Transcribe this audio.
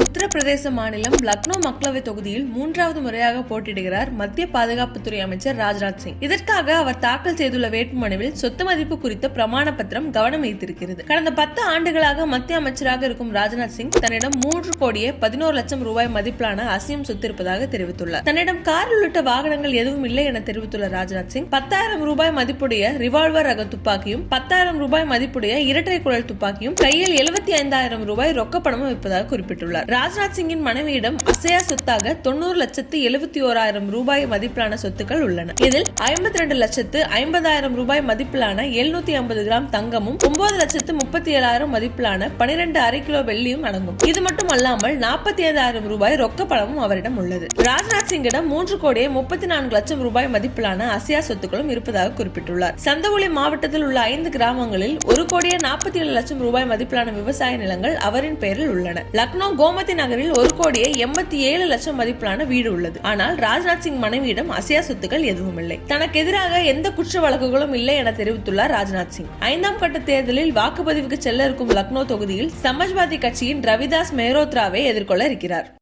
உத்தரப்பிரதேச மாநிலம் லக்னோ மக்களவை தொகுதியில் மூன்றாவது முறையாக போட்டியிடுகிறார் மத்திய பாதுகாப்புத்துறை அமைச்சர் ராஜ்நாத் சிங். இதற்காக அவர் தாக்கல் செய்துள்ள வேட்புமனுவில் சொத்து மதிப்பு குறித்த பிரமாண பத்திரம் கவனம் வைத்திருக்கிறது கடந்த பத்து ஆண்டுகளாக மத்திய அமைச்சராக இருக்கும் ராஜ்நாத் சிங் தன்னிடம் மூன்று கோடியே பதினோரு லட்சம் ரூபாய் மதிப்பிலான அசியம் சொத்து இருப்பதாக தெரிவித்துள்ளார். தன்னிடம் கார் உள்ளிட்ட வாகனங்கள் எதுவும் இல்லை என தெரிவித்துள்ள ராஜ்நாத் சிங் பத்தாயிரம் ரூபாய் மதிப்புடைய ரிவால்வர் ரக துப்பாக்கியும் பத்தாயிரம் ரூபாய் மதிப்புடைய இரட்டை குழல் துப்பாக்கியும் கையில் எழுபத்தி ஐந்தாயிரம் ரூபாய் ரொக்கப்பணமும் இருப்பதாக குறிப்பிட்டுள்ளார். ராஜ்நாத் சிங்கின் மனைவியிடம் அசையா சொத்தாக தொண்ணூறு லட்சத்து எழுபத்தி ஓராயிரம் ரூபாய் மதிப்பிலான சொத்துக்கள் உள்ளன. இதில் ஐம்பத்தி ரெண்டு லட்சத்து ஐம்பதாயிரம் ரூபாய் மதிப்பிலான எழுநூத்தி ஐம்பது கிராம் தங்கமும் ஒன்பது லட்சத்து முப்பத்தி ஏழாயிரம் மதிப்பிலான பனிரெண்டு அரை கிலோ வெள்ளியும் அடங்கும். இது மட்டும் அல்லாமல் நாற்பத்தி ஐந்தாயிரம் ரூபாய் ரொக்க பணமும் அவரிடம் உள்ளது. ராஜ்நாத் சிங்கிடம் மூன்று கோடியே முப்பத்தி நான்கு லட்சம் ரூபாய் மதிப்பிலான அசையா சொத்துக்களும் இருப்பதாக குறிப்பிட்டுள்ளார். சந்தவுளி மாவட்டத்தில் உள்ள ஐந்து கிராமங்களில் ஒரு கோடியே நாற்பத்தி ஏழு லட்சம் ரூபாய் மதிப்பிலான விவசாய நிலங்கள் அவரின் பெயரில் உள்ளன. லக்னோ கோமதி நகரில் ஒரு கோடியே எண்பத்தி ஏழு லட்சம் மதிப்பிலான வீடு உள்ளது. ஆனால் ராஜ்நாத் சிங் மனைவியிடம் அசையா சொத்துக்கள் எதுவும் இல்லை. தனக்கு எதிராக எந்த குற்ற வழக்குகளும் இல்லை என தெரிவித்துள்ளார் ராஜ்நாத் சிங். ஐந்தாம் கட்ட தேர்தலில் வாக்குப்பதிவுக்கு செல்ல இருக்கும் லக்னோ தொகுதியில் சமாஜ்வாதி கட்சியின் ரவிதாஸ் மேரோத்ராவை எதிர்கொள்ள இருக்கிறார்.